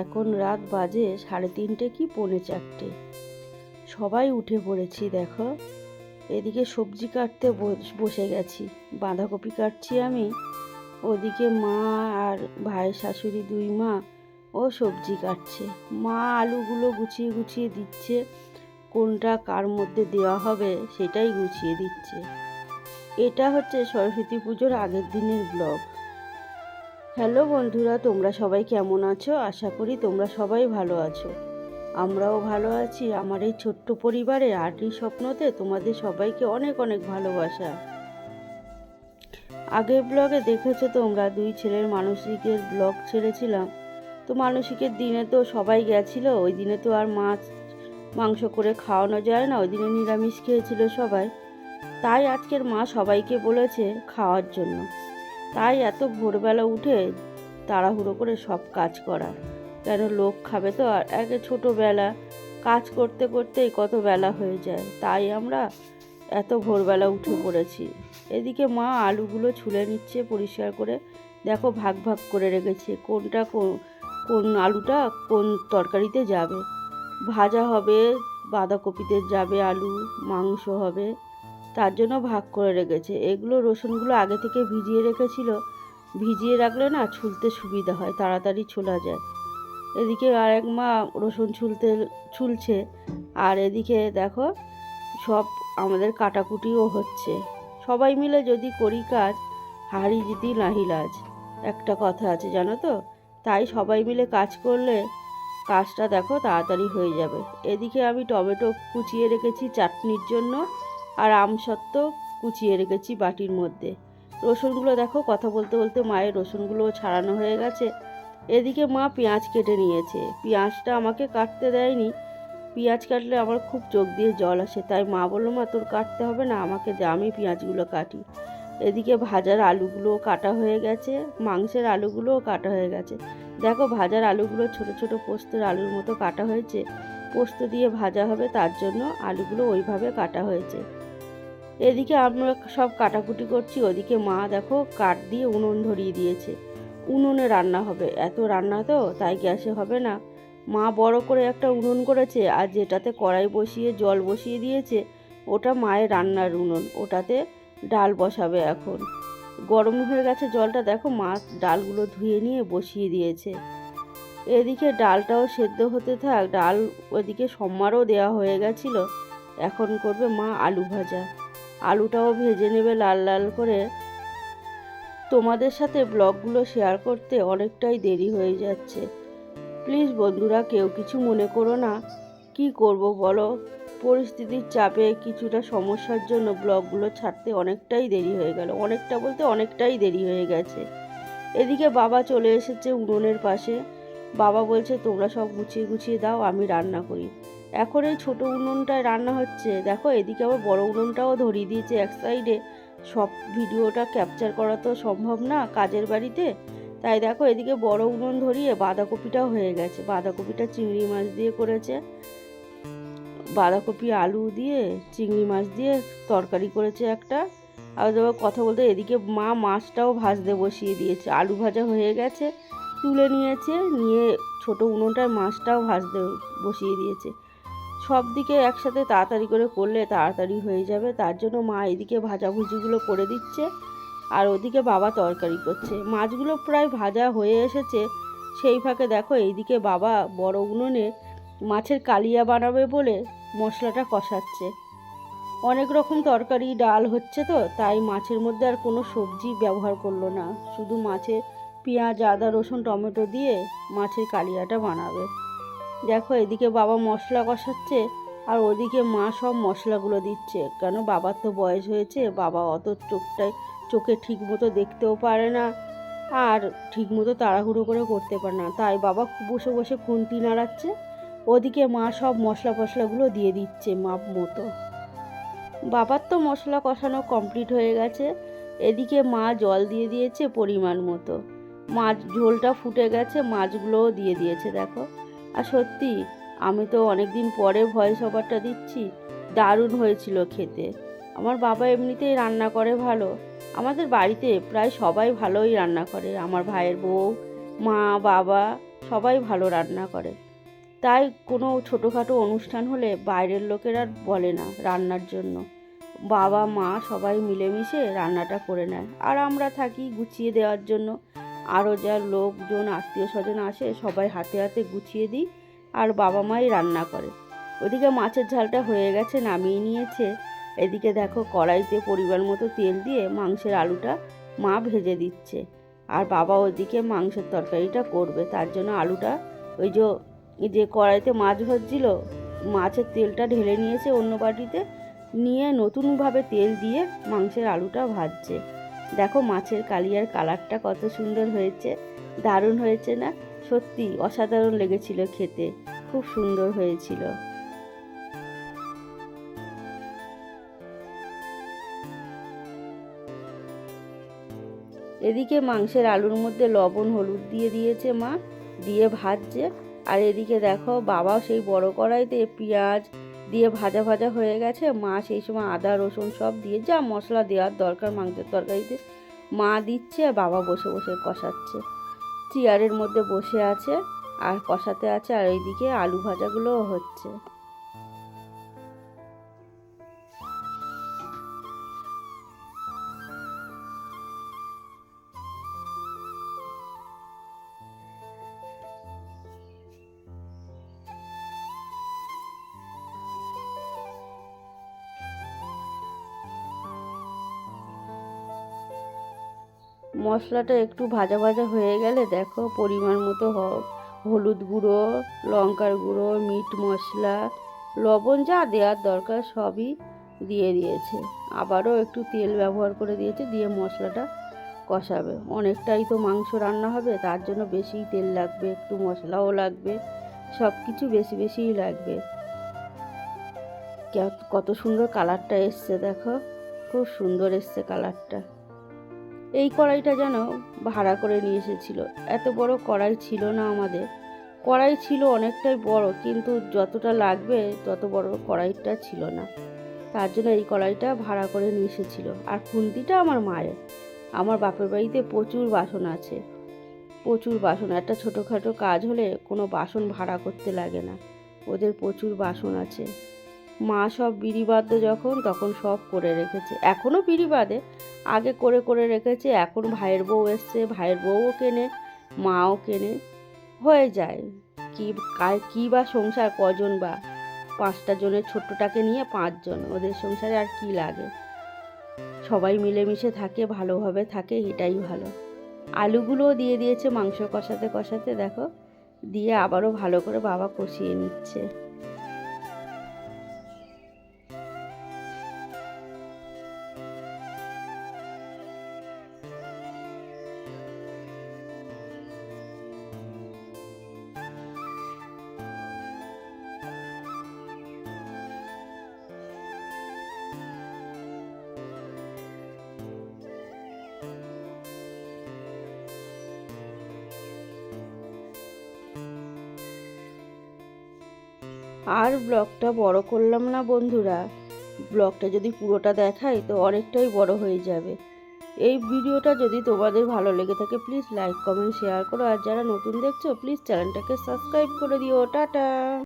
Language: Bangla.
এখন রাত বাজে সাড়ে তিনটে কি পৌনে চারটে। সবাই উঠে পড়েছি, দেখো। এদিকে সবজি কাটতে বস- গেছি। বাঁধাকপি কাটছি আমি। ওদিকে মা আর ভাইয়ের শাশুড়ি দুই মা ও সবজি কাটছে। মা আলুগুলো গুছিয়ে গুছিয়ে দিচ্ছে। কোনটা কার মধ্যে দেওয়া হবে সেটাই গুছিয়ে দিচ্ছে। এটা হচ্ছে সরস্বতী পুজোর আগের দিনের ব্লগ। হ্যালো বন্ধুরা, তোমরা সবাই কেমন আছো? আশা করি তোমরা সবাই ভালো আছো। আমরাও ভালো আছি। আমার এই ছোট্ট পরিবারে আটই স্বপ্নতে তোমাদের সবাইকে অনেক অনেক ভালোবাসা। আগের ব্লগে দেখেছ তোমরা, দুই ছেলের মানসিকের ব্লগ ছেড়েছিলাম। তো মানসিকের দিনে তো সবাই গেছিল, ওই দিনে তো আর মাছ, মাংস করে খাওয়ানো যায় না, ওই দিনে নিরামিষ খেয়েছিল সবাই। তাই আজকের মা সবাইকে বলেছে খাওয়ার জন্য। তাই এত ভোরবেলা উঠে তাড়াহুড়ো করে সব কাজ করা। কেন লোক খাবে তো? আর একে ছোটোবেলা কাজ করতে করতেই কত বেলা হয়ে যায়। তাই আমরা এত ভোরবেলা উঠে পড়েছি। এদিকে মা আলুগুলো ছুলে নিচ্ছে পরিষ্কার করে। দেখো ভাগ ভাগ করে রেখেছে। কোনটা কোন আলুটা কোন তরকারিতে যাবে? ভাজা হবে, বাঁধাকপিতে যাবে আলু, মাংস হবে। তার জন্য ভাগ করে রেখেছে। এগুলো রসুনগুলো আগে থেকে ভিজিয়ে রেখেছিল। ভিজিয়ে রাখলে না ছুলতে সুবিধা হয়, তাড়াতাড়ি ছোলা যায়। এদিকে আর এক মা রসুন ছুলতে, ছুলছে। আর এদিকে দেখো, সব আমাদের কাটাকুটিও হচ্ছে। সবাই মিলে যদি করি কাজ, হাড়ি যদি নাহি লাজ। একটা কথা আছে, জানো তো? তাই সবাই মিলে কাজ করলে কাজটা দেখো তাড়াতাড়ি হয়ে যাবে। এদিকে আমি টমেটো কুচিয়ে রেখেছি চাটনির জন্য। আর আমসত্ত্ব কুচিয়ে রেখেছি বাটির মধ্যে। রসুনগুলো দেখো, কথা বলতে বলতে মায়ের রসুনগুলো ছাড়ানো হয়ে গেছে। এদিকে মা পেঁয়াজ কেটে নিয়েছে। পেঁয়াজটা আমাকে কাটতে দেয়নি। পেঁয়াজ কাটলে আমার খুব চোখ দিয়ে জল আসে, তাই মা বলল, মা, তোর কাটতে হবে না, আমাকে দে, আমি পেঁয়াজগুলো কাটি। এদিকে ভাজার আলুগুলোও কাটা হয়ে গেছে, মাংসের আলুগুলোও কাটা হয়ে গেছে। দেখো, ভাজার আলুগুলো ছোট ছোট পোস্তের আলুর মতো কাটা হয়েছে। পোস্ত দিয়ে ভাজা হবে, তার জন্য আলুগুলো ওইভাবে কাটা হয়েছে। এদিকে আমরা সব কাটাকুটি করছি, ওদিকে মা দেখো কাঠ দিয়ে উনুন ধরিয়ে দিয়েছে। উনুনে রান্না হবে। এত রান্না তো, তাই গ্যাসে হবে না। মা বড় করে একটা উনুন করেছে আর যেটাতে কড়াই বসিয়ে জল বসিয়ে দিয়েছে, ওটা মায়ের রান্নার উনুন। ওটাতে ডাল বসাবে এখন। গরম হয়ে গেছে জলটা, দেখো মা ডালগুলো ধুয়ে নিয়ে বসিয়ে দিয়েছে। এদিকে ডালটাও সেদ্ধ হতে থাক, ডাল ওদিকে সম্মারও দেওয়া হয়ে গেছিল। এখন করবে মা আলু ভাজা। আলুটাও ভেজে নেবে লাল লাল করে। তোমাদের সাথে ব্লগগুলো শেয়ার করতে অনেকটাই দেরি হয়ে যাচ্ছে। প্লিজ বন্ধুরা, কেউ কিছু মনে করো না। কি করব বলো? পরিস্থিতির চাপে কিছুটা সমস্যার জন্য ব্লগগুলো ছাড়তে অনেকটাই দেরি হয়ে গেল। অনেকটা বলতে অনেকটাই দেরি হয়ে গেছে। এদিকে বাবা চলে এসেছে উনুনের পাশে। বাবা বলছে, তোমরা সব গুছিয়ে গুছিয়ে দাও, আমি রান্না করি। এখন এই ছোটো উনুনটায় রান্না হচ্ছে। দেখো, এদিকে আবার বড় উনুনটাও ধরিয়ে দিয়েছে এক সাইডে। সব ভিডিওটা ক্যাপচার করা তো সম্ভব না কাজের বাড়িতে। তাই দেখো, এদিকে বড় উনুন ধরিয়ে বাঁধাকপিটাও হয়ে গেছে। বাঁধাকপিটা চিংড়ি মাছ দিয়ে করেছে। বাঁধাকপি, আলু দিয়ে চিংড়ি মাছ দিয়ে তরকারি করেছে একটা। আর দেখো, কথা বলতে এদিকে মা মাছটাও ভাজতে বসিয়ে দিয়েছে। আলু ভাজা হয়ে গেছে, তুলে নিয়েছে, নিয়ে ছোট উনুনটায় মাছটাও ভাজতে বসিয়ে দিয়েছে। সব দিকে একসাথে তাড়াতাড়ি করে করলে তাড়াতাড়ি হয়ে যাবে। তার জন্য মা এদিকে ভাজাভুজিগুলো করে দিচ্ছে আর ওদিকে বাবা তরকারি করছে। মাছগুলো প্রায় ভাজা হয়ে এসেছে। সেই ফাঁকে দেখো এইদিকে বাবা বড় উনুনে মাছের কালিয়া বানাবে বলে মশলাটা কষাচ্ছে। অনেক রকম তরকারি, ডাল হচ্ছে তো, তাই মাছের মধ্যে আর কোনো সবজি ব্যবহার করল না। শুধু মাছে পেঁয়াজ, আদা, রসুন, টমেটো দিয়ে মাছের কালিয়াটা বানাবে। দেখো, এদিকে বাবা মশলা কষাচ্ছে আর ওদিকে মা সব মশলাগুলো দিচ্ছে। কেন? বাবার তো বয়স হয়েছে, বাবা অত চোখটায়, চোখে ঠিক মতো দেখতেও পারে না আর ঠিক মতো তাড়াহুড়ো করে করতে পারে না। তাই বাবা বসে বসে খুন্তি নাড়াচ্ছে। ওদিকে মা সব মশলা ফসলাগুলো দিয়ে দিচ্ছে মাপ মতো। বাবার তো মশলা কষানো কমপ্লিট হয়ে গেছে। এদিকে মা জল দিয়ে দিয়েছে পরিমাণ মতো। মাছ ঝোলটা ফুটে গেছে, মাছগুলোও দিয়ে দিয়েছে, দেখো। আর সত্যি, আমি তো অনেক দিন পরে ভয়েস ওভারটা দিচ্ছি, দারুণ হয়েছিল খেতে। আমার বাবা এমনিতেই রান্না করে ভালো। আমাদের বাড়িতে প্রায় সবাই ভালোই রান্না করে। আমার ভাইয়ের বউ, মা, বাবা সবাই ভালো রান্না করে। তাই কোনো ছোটোখাটো অনুষ্ঠান হলে বাইরের লোকেরা বলে না রান্নার জন্য। বাবা, মা সবাই মিলেমিশে রান্নাটা করে নেয়। আর আমরা থাকি গুছিয়ে দেওয়ার জন্য। আরও যা লোকজন আত্মীয় স্বজন আসে, সবাই হাতে হাতে গুছিয়ে দিই আর বাবা মাই রান্না করে। ওদিকে মাছের ঝালটা হয়ে গেছে, নামিয়ে নিয়েছে। এদিকে দেখো কড়াইতে পরিমাণ মতো তেল দিয়ে মাংসের আলুটা মা ভেজে দিচ্ছে। আর বাবা ওদিকে মাংসের তরকারিটা করবে, তার জন্য আলুটা ওই যে যে কড়াইতে মাছ ভাজছিল, মাছের তেলটা ঢেলে নিয়েছে অন্য বাটিতে, নিয়ে নতুনভাবে তেল দিয়ে মাংসের আলুটা ভাজছে। দেখো মাছের কালিয়ার কালারটা কত সুন্দর হয়েছে। দারুণ হয়েছে না? সত্যি, অসাধারণ লেগেছিল খেতে। খুব সুন্দর হয়েছিল। এদিকে মাংসের আলুর মধ্যে লবণ, হলুদ দিয়ে দিয়েছে মা, দিয়ে ভাজছে। আর এদিকে দেখো বাবা সেই বড় কড়াইতে পেঁয়াজ দিয়ে ভাজা ভাজা হয়ে গেছে। মা সেই সময় আদা, রসুন সব দিয়ে যা মশলা দেওয়ার দরকার, মাংসের তরকারিতে মা দিচ্ছে বাবা বসে বসে কষাচ্ছে। চেয়ারের মধ্যে বসে আছে আর কষাতে আছে আর ওইদিকে আলু ভাজাগুলোও হচ্ছে। মশলাটা একটু ভাজা ভাজা হয়ে গেলে দেখো পরিমাণ মতো হ- হলুদ গুঁড়ো, লঙ্কার গুঁড়ো, মিট মশলা, লবণ যা দেওয়ার দরকার সবই দিয়ে দিয়েছে। আবারও একটু তেল ব্যবহার করে দিয়েছে, দিয়ে মশলাটা কষাবে। অনেকটাই তো মাংস রান্না হবে, তার জন্য বেশি তেল লাগবে, একটু মশলাও লাগবে সব কিছু বেশি বেশিই লাগবে। কত সুন্দর কালারটা এসছে দেখো, খুব সুন্দর এসছে কালারটা। এই কড়াইটা যেন ভাড়া করে নিয়ে এসেছিল। এত বড় কড়াই ছিল না আমাদের। কড়াই ছিল অনেকটাই বড়, কিন্তু যতটা লাগবে তত বড় কড়াইটা ছিল না। তার জন্য এই কড়াইটা ভাড়া করে নিয়ে এসেছিল। আর খুন্তিটা আমার মায়ের। আমার বাপের বাড়িতে প্রচুর বাসন আছে। প্রচুর বাসন। একটা ছোটোখাটো কাজ হলে কোনো বাসন ভাড়া করতে লাগে না। ওদের প্রচুর বাসন আছে। মা সব বিড়ি বাঁধতো যখন তখন সব করে রেখেছে। এখনও বিড়ি বাঁধে আগে করে করে রেখেছে, এখন ভাইয়ের বউ এসছে, ভাইয়ের বউও কেনে, মাও কেনে। হয়ে যায়। কি কি বা সংসার, কজন বা? পাঁচটা জনের ছোট্টটাকে নিয়ে পাঁচজন, ওদের সংসারে আর কি লাগে? সবাই মিলেমিশে থাকে, ভালোভাবে থাকে, এটাই ভালো। আলুগুলোও দিয়ে দিয়েছে মাংস কষাতে কষাতে, দেখো। দিয়ে আবারও ভালো করে বাবা কষিয়ে নিচ্ছে। আর ব্লগটা বড় করলাম না বন্ধুরা। ব্লগটা যদি পুরোটা দেখাই তো অনেকটাই বড় হয়ে যাবে। এই ভিডিওটা যদি তোমাদের ভালো লেগে থাকে প্লিজ লাইক কমেন্ট শেয়ার করো। আর যারা নতুন দেখছ প্লিজ চ্যানেলটাকে সাবস্ক্রাইব করে দিও। টাটা!